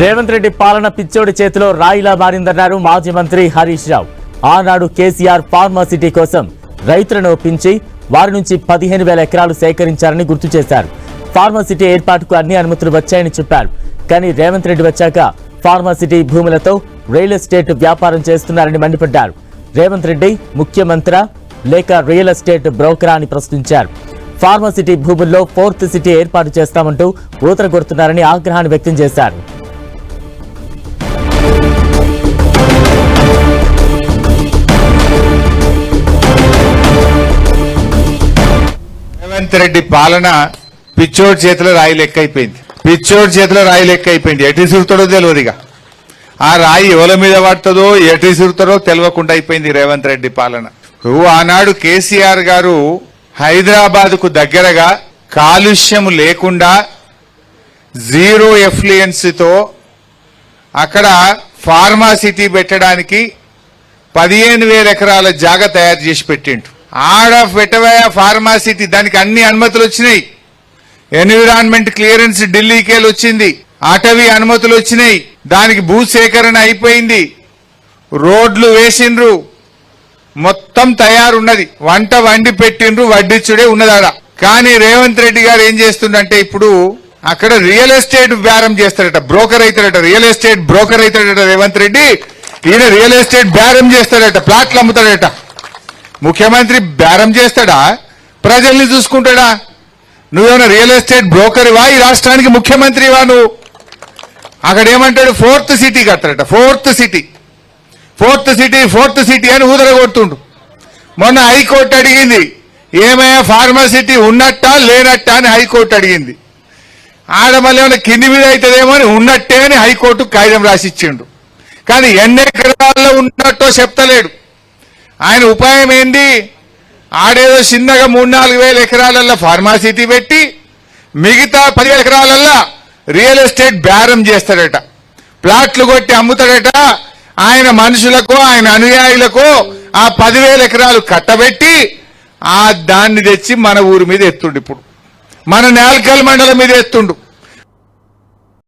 రేవంత్ రెడ్డి పాలన పిచ్చోడి చేతిలో రాయిలా మారిందన్నారు మాజీ మంత్రి హరీష్ రావు. ఆనాడు కేసీఆర్ ఫార్మాసిటీ కోసం రైతులను ఒప్పించి వారి నుంచి పదిహేను వేల ఎకరాలు సేకరించారని గుర్తు చేశారు. ఫార్మాసిటీ ఏర్పాటుకు అన్ని అనుమతులు వచ్చాయని చెప్పారు. కానీ రేవంత్ రెడ్డి వచ్చాక ఫార్మాసిటీ భూములతో రియల్ ఎస్టేట్ వ్యాపారం చేస్తున్నారని మండిపడ్డారు. రేవంత్ రెడ్డి ముఖ్యమంత్రి లేక రియల్ ఎస్టేట్ బ్రోకరా అని ప్రశ్నించారు. ఫార్మాసిటీ భూముల్లో ఫోర్త్ సిటీ ఏర్పాటు చేస్తామంటూ ఊతరగొడుతున్నారని ఆగ్రహాన్ని వ్యక్తం చేశారు. రేవంత్ రెడ్డి పాలన పిచ్చోడి చేతిలో రాయి లెక్క అయిపోయింది. పిచ్చోడి చేతిలో రాయి లెక్క అయిపోయింది. ఎటు సురుతాడో తెలియదుగా ఆ రాయి ఎవల మీద పడుతుందో ఎటు సురుతాడో తెలియకుండా అయిపోయింది రేవంత్ రెడ్డి పాలన. ఆనాడు కేసీఆర్ గారు హైదరాబాద్కు దగ్గరగా కాలుష్యం లేకుండా జీరో ఎఫ్లుయెన్స్తో అక్కడ ఫార్మాసిటీ పెట్టడానికి పదిహేను వేల ఎకరాల జాగ తయారు చేసి పెట్టిండు ఆడ పెట్టవయ ఫార్మాసిటీ దానికి అన్ని అనుమతులు వచ్చినాయి. ఎన్విరాన్మెంట్ క్లియరెన్స్ ఢిల్లీకి వచ్చింది అటవీ అనుమతులు వచ్చినాయి. దానికి భూ సేకరణ అయిపోయింది. రోడ్లు వేసిండ్రు. మొత్తం తయారున్నది. వంట వండి పెట్టిండ్రు వడ్డిచ్చుడే ఉన్నదాడ. కానీ రేవంత్ రెడ్డి గారు ఏం చేస్తుండంటే ఇప్పుడు అక్కడ రియల్ ఎస్టేట్ బేరం చేస్తాడట బ్రోకర్ అవుతాడట రియల్ ఎస్టేట్ బ్రోకర్ అవుతాడట రేవంత్ రెడ్డి. ఈయన రియల్ ఎస్టేట్ బేరం చేస్తాడట ప్లాట్లు అమ్ముతాడట. ముఖ్యమంత్రి బేరం చేస్తాడా? ప్రజల్ని చూసుకుంటాడా? నువ్వేమైనా రియల్ ఎస్టేట్ బ్రోకర్వా? ఈ రాష్ట్రానికి ముఖ్యమంత్రివా నువ్వు? అక్కడ ఏమంటాడు fourth city కడతాడట fourth city. Fourth city fourth city అని ఊదర కొడుతుండు మొన్న హైకోర్టు అడిగింది ఏమయ్యా ఫార్మసిటీ ఉన్నట్టా లేనట్టా అని హైకోర్టు అడిగింది. ఆడ మళ్ళీ ఏమైనా కింది మీద అవుతుందేమో అని ఉన్నట్టే అని హైకోర్టు కాగితం రాసిచ్చిండు. కానీ ఎన్ని ఎకరాల్లో ఉన్నట్టో చెప్తలేడు. ఆయన ఉపాయం ఏంది? ఆడేదో చిన్నగా మూడు నాలుగు వేల ఎకరాలల్లో ఫార్మాసిటీ పెట్టి మిగతా పదివేల ఎకరాలల్లో రియల్ ఎస్టేట్ బేరం చేస్తాడట. ప్లాట్లు కొట్టి అమ్ముతాడట. ఆయన మనుషులకు ఆయన అనుయాయులకు ఆ పదివేల ఎకరాలు కట్టబెట్టి ఆ దాన్ని తెచ్చి మన ఊరి మీద ఎత్తుండు ఇప్పుడు. మన నేల్కల్ మండలం మీద ఎత్తుండు.